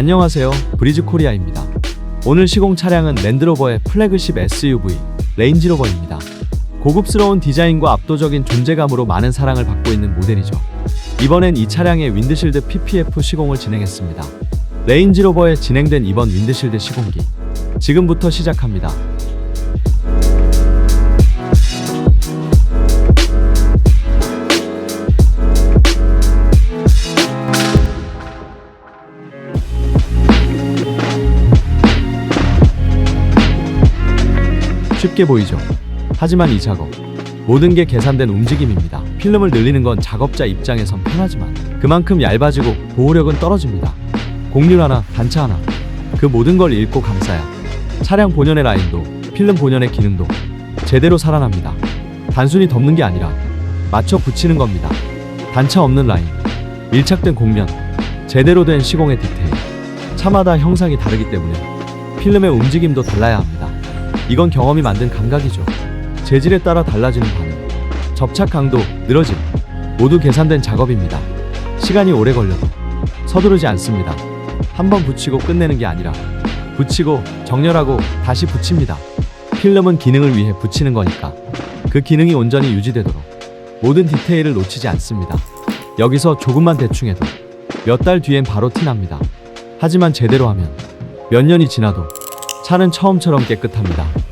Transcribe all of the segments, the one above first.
안녕하세요. 브리즈 코리아입니다. 오늘 시공 차량은 랜드로버의 플래그십 SUV 레인지로버입니다. 고급스러운 디자인과 압도적인 존재감으로 많은 사랑을 받고 있는 모델이죠. 이번엔 이 차량의 윈드실드 PPF 시공을 진행했습니다. 레인지로버에 진행된 이번 윈드실드 시공기 지금부터 시작합니다. 쉽게 보이죠? 하지만 이 작업 모든 게 계산된 움직임입니다. 필름을 늘리는 건 작업자 입장에선 편하지만 그만큼 얇아지고 보호력은 떨어집니다. 곡률 하나, 단차 하나 그 모든 걸 읽고 감싸야 차량 본연의 라인도 필름 본연의 기능도 제대로 살아납니다. 단순히 덮는 게 아니라 맞춰 붙이는 겁니다. 단차 없는 라인, 밀착된 곡면, 제대로 된 시공의 디테일. 차마다 형상이 다르기 때문에 필름의 움직임도 달라야 합니다. 이건 경험이 만든 감각이죠. 재질에 따라 달라지는 반응, 접착 강도, 늘어짐 모두 계산된 작업입니다. 시간이 오래 걸려도 서두르지 않습니다. 한번 붙이고 끝내는 게 아니라 붙이고 정렬하고 다시 붙입니다. 필름은 기능을 위해 붙이는 거니까 그 기능이 온전히 유지되도록 모든 디테일을 놓치지 않습니다. 여기서 조금만 대충해도 몇 달 뒤엔 바로 티납니다. 하지만 제대로 하면 몇 년이 지나도 차는 처음처럼 깨끗합니다.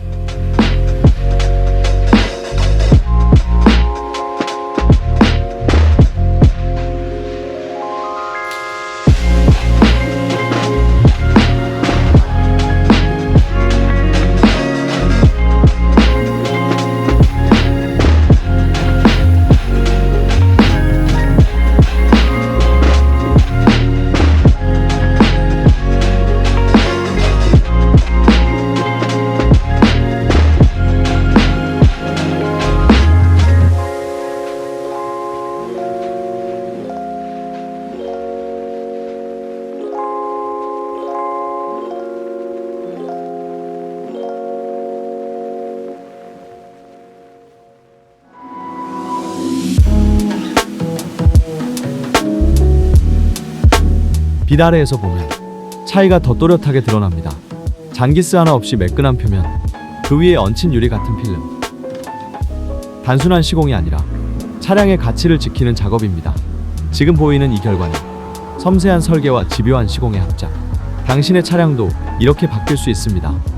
빛 아래에서 보면 차이가 더 또렷하게 드러납니다. 잔기스 하나 없이 매끈한 표면, 그 위에 얹힌 유리 같은 필름. 단순한 시공이 아니라 차량의 가치를 지키는 작업입니다. 지금 보이는 이 결과는 섬세한 설계와 집요한 시공의 합작. 당신의 차량도 이렇게 바뀔 수 있습니다.